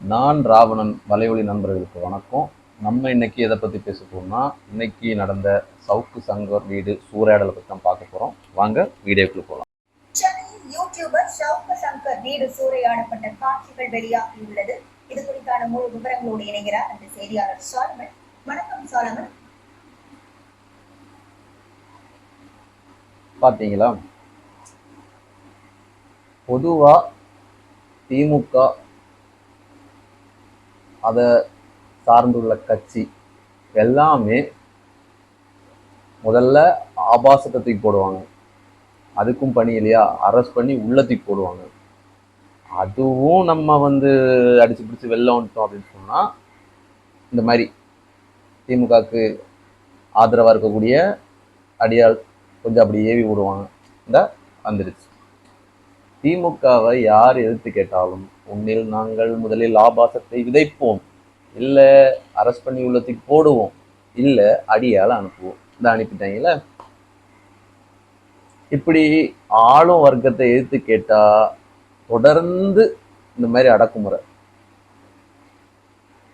நான் ராவணன் வலையொலி நண்பர்களுக்கு வணக்கம். நம்ம இன்னைக்கு எதை பற்றி பேச போறோம்னா இன்னைக்கு நடந்த சவுக்கு சங்கர் வீடு சூறையாடலை பற்றி தான் பார்க்க போகிறோம் வாங்க வீடியோக்குள்ள போகலாம் சென்னையில் யூடியூபர் ஷவுக்கு சங்கர் வீடு சூறையாடப்பட்ட காட்சிகள் வெளியாகியுள்ளது. இது குறித்தான முழு விவரங்களோடு இணைகிறார் அந்த செய்தியாளர் சாலமன். வணக்கம் சாலமன். பார்த்தீங்களா பொதுவாக திமுக அதை சார்ந்துள்ள கட்சி எல்லாமே முதல்ல ஆபாசத்தை தூக்கி போடுவாங்க. அதுக்கும் பணி இல்லையா? அரெஸ்ட் பண்ணி உள்ள தூக்கி போடுவாங்க. அதுவும் நம்ம வந்து அடிச்சு பிடிச்சி வெளில வந்துட்டோம் அப்படின்னு சொன்னால் இந்த மாதிரி திமுகவுக்கு ஆதரவாக இருக்கக்கூடிய அடியாள் கொஞ்சம் அப்படி ஏவி விடுவாங்க இந்த வந்துடுச்சு திமுகவை யார் எதிர்த்து கேட்டாலும் உன்னில் நாங்கள் முதலில் ஆபாசத்தை விதைப்போம். இல்லை அரெஸ்ட் பண்ணி உள்ளத்துக்கு போடுவோம். இல்லை அடியால் அனுப்புவோம். இந்த அனுப்பிட்டாங்களே இப்படி ஆளும் வர்க்கத்தை எதிர்த்து கேட்டா தொடர்ந்து இந்த மாதிரி அடக்குமுறை.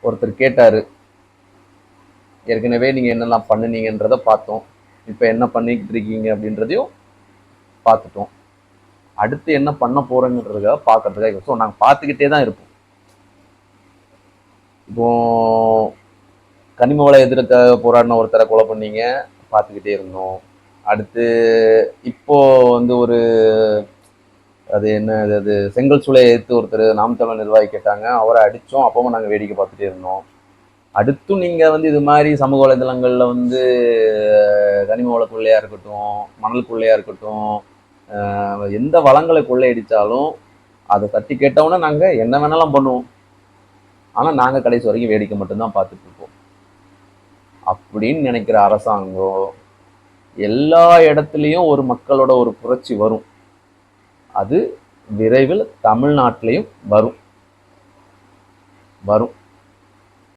ஒருத்தர் கேட்டாரு ஏற்கனவே நீங்க என்னெல்லாம் பண்ணுனீங்கன்றத பார்த்தோம். இப்போ என்ன பண்ணிக்கிட்டு இருக்கீங்க? அப்படின்றதையும் பார்த்துட்டோம். அடுத்து என்ன பண்ண போறோங்கிறதுக்காக பார்க்கறதுக்காக ஸோ நாங்கள் பார்த்துக்கிட்டே தான் இருப்போம். இப்போ கனிம வள எதிர்க்க போராடின ஒருத்தரை கொலை பண்ணீங்க. பார்த்துக்கிட்டே இருந்தோம். அடுத்து இப்போ வந்து ஒரு அது என்ன அது அது செங்கல் சூளையை எடுத்து ஒருத்தர் நாம் நிர்வாகி கேட்டாங்க. அவரை அடித்தோம். அப்பவும் நாங்கள் வேடிக்கை பார்த்துட்டே இருந்தோம். அடுத்தும் நீங்கள் வந்து இது மாதிரி சமூக வலைதளங்களில் வந்து கனிம வளக்குள்ளையாக இருக்கட்டும் மணல் கொள்ளையாக இருக்கட்டும் எந்த வளங்களை கொள்ளையடித்தாலும் அதை தட்டி கேட்டவுடனே நாங்கள் என்ன வேணாலும் பண்ணுவோம். ஆனால் நாங்கள் கடைசி வரைக்கும் வேடிக்கை மட்டும்தான் பார்த்துட்டு இருப்போம் அப்படின்னு நினைக்கிற அரசாங்கம் எல்லா இடத்துலையும் ஒரு மக்களோட ஒரு புரட்சி வரும். அது விரைவில் தமிழ்நாட்டிலையும் வரும். வரும்.